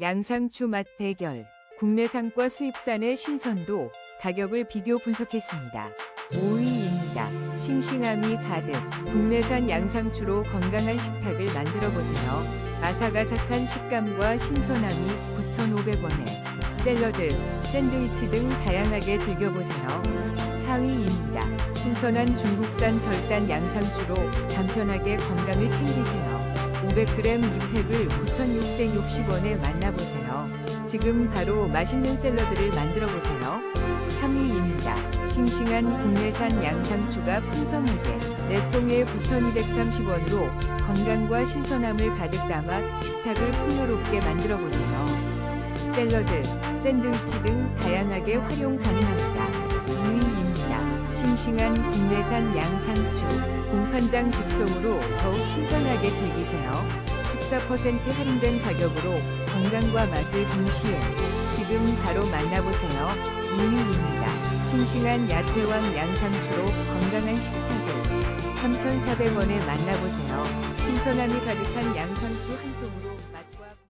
양상추 맛 대결. 국내산과 수입산의 신선도, 가격을 비교 분석했습니다. 5위입니다. 싱싱함이 가득. 국내산 양상추로 건강한 식탁을 만들어 보세요. 아삭아삭한 식감과 신선함이 9,500원에. 샐러드, 샌드위치 등 다양하게 즐겨보세요. 4위입니다. 신선한 중국산 절단 양상추로 간편하게 건강을 챙기세요. 500g 2팩을 9,660원에 만나보세요. 지금 바로 맛있는 샐러드를 만들어 보세요. 3위입니다. 싱싱한 국내산 양상추가 풍성하게 4통에 9,230원으로 건강과 신선함을 가득 담아 식탁을 풍요롭게 만들어 보세요. 샐러드, 샌드위치 등 다양하게 활용 가능합니다. 2위입니다. 싱싱한 국내산 양상추, 공판장 직송으로 더욱 신선하게 즐기세요. 14% 할인된 가격으로 건강과 맛을 동시에 지금 바로 만나보세요. 2위입니다. 싱싱한 야채왕 양상추로 건강한 식탁을 3,400원에 만나보세요. 신선함이 가득한 양상추 한 통으로 맛과